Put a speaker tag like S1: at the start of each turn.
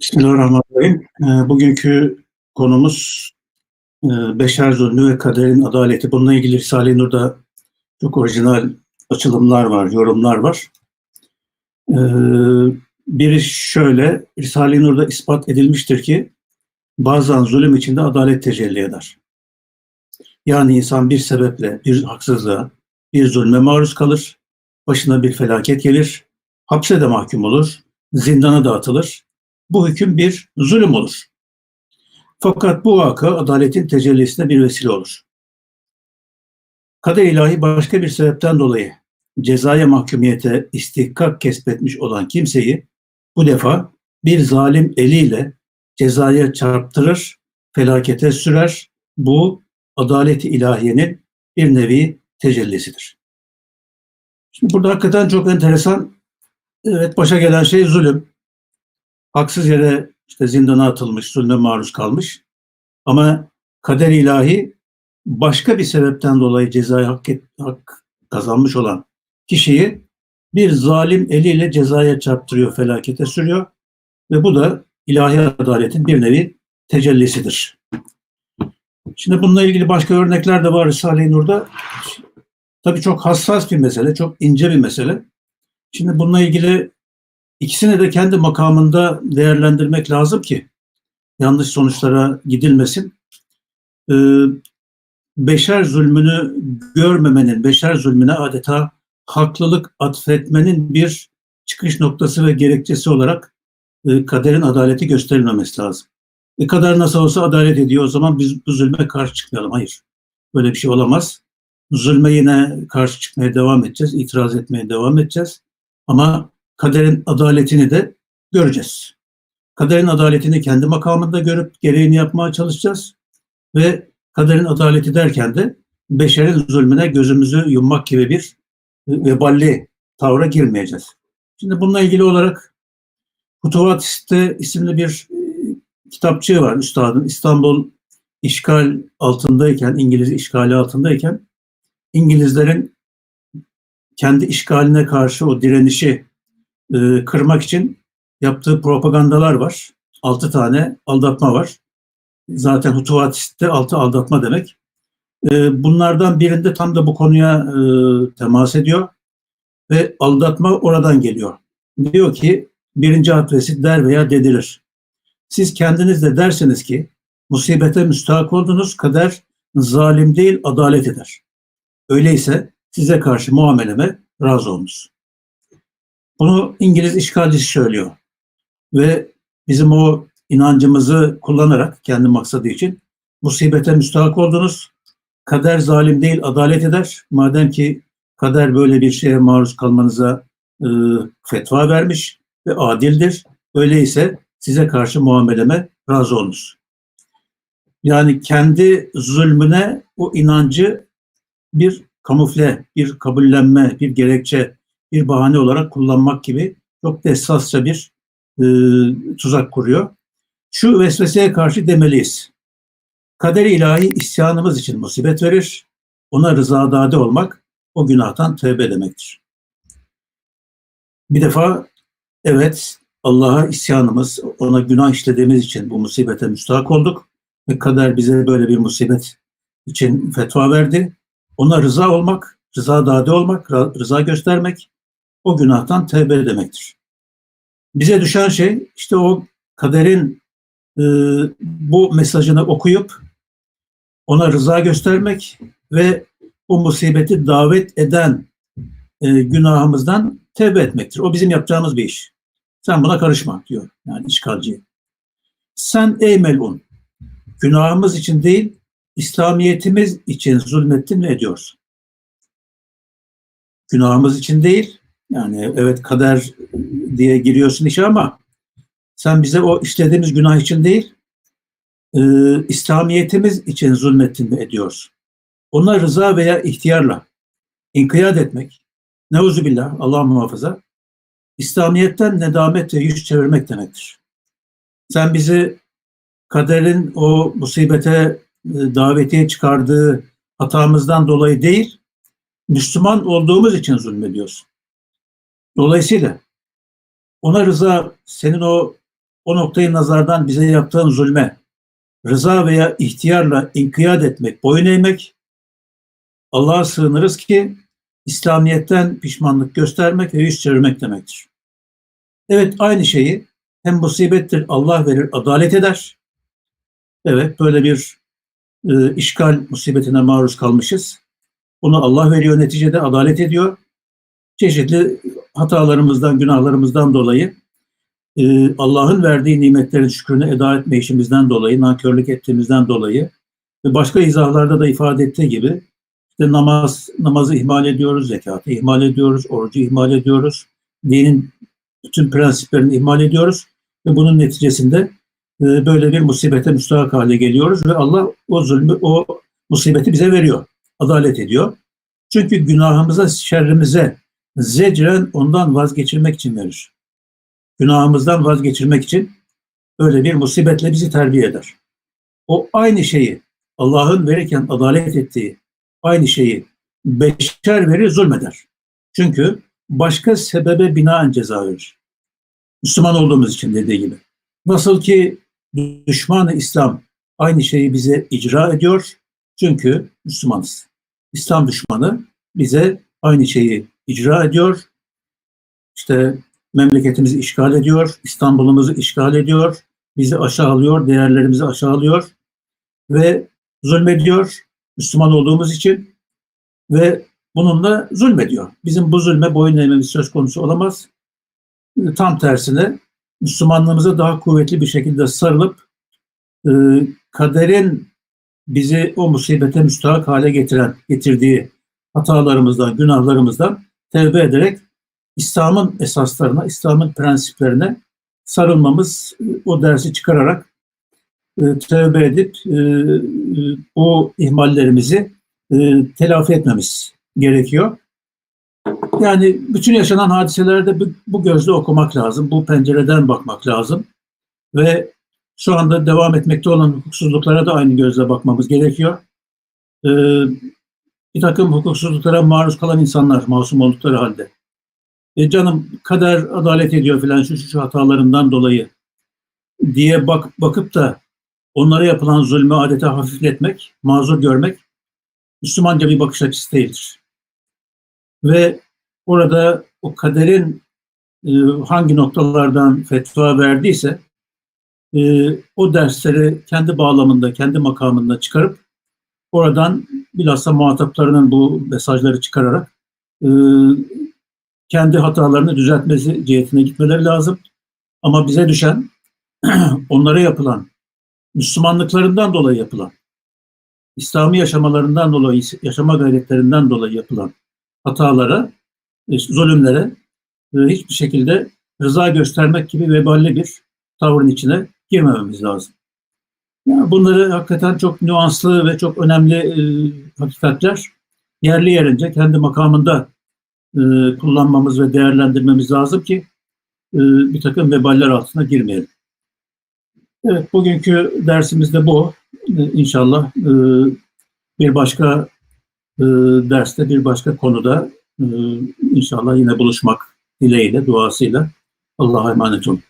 S1: Bismillahirrahmanirrahim. Ee, Bugünkü konumuz e, beşer zulmü ve kaderin adaleti. Bununla ilgili Risale-i Nur'da çok orijinal açılımlar var, yorumlar var. Ee, Biri şöyle, Risale-i Nur'da ispat edilmiştir ki bazen zulüm içinde adalet tecelli eder. Yani insan bir sebeple, bir haksızlığa, bir zulme maruz kalır, başına bir felaket gelir, hapse de mahkum olur, zindana da atılır, bu hüküm bir zulüm olur. Fakat bu vaka adaletin tecellisine bir vesile olur. Kader ilahi başka bir sebepten dolayı cezaya mahkumiyete istihkak kesbetmiş olan kimseyi bu defa bir zalim eliyle cezaya çarptırır, felakete sürer. Bu adaleti ilahiyenin bir nevi tecellisidir. Şimdi burada hakikaten çok enteresan, evet başa gelen şey zulüm haksız yere işte zindana atılmış, zulme maruz kalmış. Ama kader ilahi başka bir sebepten dolayı cezayı hak, et, hak kazanmış olan kişiyi bir zalim eliyle cezaya çarptırıyor, felakete sürüyor. Ve bu da ilahi adaletin bir nevi tecellisidir. Şimdi bununla ilgili başka örnekler de var Risale-i Nur'da. Tabii çok hassas bir mesele, çok ince bir mesele. Şimdi bununla ilgili İkisini de kendi makamında değerlendirmek lazım ki yanlış sonuçlara gidilmesin. Ee, beşer zulmünü görmemenin, beşer zulmüne adeta haklılık atfetmenin bir çıkış noktası ve gerekçesi olarak e, kaderin adaleti gösterilmemesi lazım. E kader nasıl olsa adalet ediyor o zaman biz bu zulme karşı çıkmayalım. Hayır. Böyle bir şey olamaz. Zulme yine karşı çıkmaya devam edeceğiz, itiraz etmeye devam edeceğiz. Ama kaderin adaletini de göreceğiz. Kaderin adaletini kendi makamında görüp gereğini yapmaya çalışacağız ve kaderin adaleti derken de beşerin zulmüne gözümüzü yummak gibi bir veballi tavra girmeyeceğiz. Şimdi bununla ilgili olarak Hutuvatiste isimli bir e, kitapçığı var üstadın. İstanbul işgal altındayken, İngiliz işgali altındayken İngilizlerin kendi işgaline karşı o direnişi e, kırmak için yaptığı propagandalar var. Altı tane aldatma var. Zaten Hutuvatist'te altı aldatma demek. E, bunlardan birinde tam da bu konuya e, temas ediyor. Ve aldatma oradan geliyor. Diyor ki birinci adresi der veya dedilir. Siz kendiniz de derseniz ki musibete müstahak oldunuz kader zalim değil adalet eder. Öyleyse size karşı muameleme razı olunuz. Bunu İngiliz işgalcisi söylüyor. Ve bizim o inancımızı kullanarak kendi maksadı için musibete müstahak oldunuz. Kader zalim değil, adalet eder. Madem ki kader böyle bir şeye maruz kalmanıza e, fetva vermiş ve adildir. Öyleyse size karşı muameleme razı olunuz. Yani kendi zulmüne o inancı bir kamufle, bir kabullenme, bir gerekçe bir bahane olarak kullanmak gibi çok da bir e, tuzak kuruyor. Şu vesveseye karşı demeliyiz. Kader ilahi isyanımız için musibet verir. Ona rızadade olmak o günahtan tövbe demektir. Bir defa evet Allah'a isyanımız, ona günah işlediğimiz için bu musibete müstahak olduk ve kader bize böyle bir musibet için fetva verdi. Ona rıza olmak, rıza dade olmak, rıza göstermek o günahtan tevbe demektir. Bize düşen şey işte o kaderin e, bu mesajını okuyup ona rıza göstermek ve o musibeti davet eden e, günahımızdan tevbe etmektir. O bizim yapacağımız bir iş. Sen buna karışma diyor yani işgalci. Sen ey melun günahımız için değil İslamiyetimiz için zulmettin ne ediyorsun? Günahımız için değil yani evet kader diye giriyorsun işe ama sen bize o işlediğimiz günah için değil, e, İslamiyetimiz için zulmettin mi ediyorsun? Ona rıza veya ihtiyarla inkiyat etmek, neuzubillah, Allah muhafaza, İslamiyet'ten nedamet ve yüz çevirmek demektir. Sen bizi kaderin o musibete e, davetiye çıkardığı hatamızdan dolayı değil, Müslüman olduğumuz için zulmediyorsun. Dolayısıyla ona rıza senin o o noktayı nazardan bize yaptığın zulme rıza veya ihtiyarla inkiyat etmek, boyun eğmek, Allah'a sığınırız ki İslamiyet'ten pişmanlık göstermek ve yüz çevirmek demektir. Evet aynı şeyi hem musibettir Allah verir, adalet eder. Evet böyle bir e, işgal musibetine maruz kalmışız. Bunu Allah veriyor neticede adalet ediyor. Çeşitli hatalarımızdan, günahlarımızdan dolayı e, Allah'ın verdiği nimetlerin şükrünü eda etme işimizden dolayı, nankörlük ettiğimizden dolayı ve başka izahlarda da ifade ettiği gibi işte namaz, namazı ihmal ediyoruz, zekatı ihmal ediyoruz, orucu ihmal ediyoruz, dinin bütün prensiplerini ihmal ediyoruz ve bunun neticesinde e, böyle bir musibete müstahak hale geliyoruz ve Allah o zulmü, o musibeti bize veriyor, adalet ediyor. Çünkü günahımıza, şerrimize zecren ondan vazgeçirmek için verir. Günahımızdan vazgeçirmek için öyle bir musibetle bizi terbiye eder. O aynı şeyi Allah'ın verirken adalet ettiği aynı şeyi beşer verir zulmeder. Çünkü başka sebebe binaen ceza verir. Müslüman olduğumuz için dediği gibi. Nasıl ki düşmanı İslam aynı şeyi bize icra ediyor. Çünkü Müslümanız. İslam düşmanı bize aynı şeyi icra ediyor. İşte memleketimizi işgal ediyor, İstanbul'umuzu işgal ediyor, bizi aşağılıyor, değerlerimizi aşağılıyor ve zulmediyor Müslüman olduğumuz için ve bununla zulmediyor. Bizim bu zulme boyun eğmemiz söz konusu olamaz. Tam tersine Müslümanlığımıza daha kuvvetli bir şekilde sarılıp e, kaderin bizi o musibete müstahak hale getiren, getirdiği hatalarımızdan, günahlarımızdan tevbe ederek İslam'ın esaslarına, İslam'ın prensiplerine sarılmamız, o dersi çıkararak e, tövbe edip e, o ihmallerimizi e, telafi etmemiz gerekiyor. Yani bütün yaşanan hadiselerde bu gözle okumak lazım, bu pencereden bakmak lazım ve şu anda devam etmekte olan hukuksuzluklara da aynı gözle bakmamız gerekiyor. Bir takım hukuksuzluklara maruz kalan insanlar masum oldukları halde. E canım kader adalet ediyor filan şu, şu şu hatalarından dolayı diye bak bakıp da onlara yapılan zulmü adeta hafifletmek, mazur görmek Müslümanca bir bakış açısı değildir. Ve orada o kaderin e, hangi noktalardan fetva verdiyse e, o dersleri kendi bağlamında, kendi makamında çıkarıp oradan bilhassa muhataplarının bu mesajları çıkararak e, kendi hatalarını düzeltmesi cihetine gitmeleri lazım. Ama bize düşen onlara yapılan, Müslümanlıklarından dolayı yapılan, İslami yaşamalarından dolayı, yaşama gayretlerinden dolayı yapılan hatalara, e, zulümlere e, hiçbir şekilde rıza göstermek gibi veballi bir tavrın içine girmememiz lazım. Yani bunları hakikaten çok nüanslı ve çok önemli e, hakikatler yerli yerince kendi makamında e, kullanmamız ve değerlendirmemiz lazım ki e, bir takım veballer altına girmeyelim. Evet, bugünkü dersimiz de bu. E, inşallah e, bir başka e, derste, bir başka konuda e, inşallah yine buluşmak dileğiyle, duasıyla Allah'a emanet olun.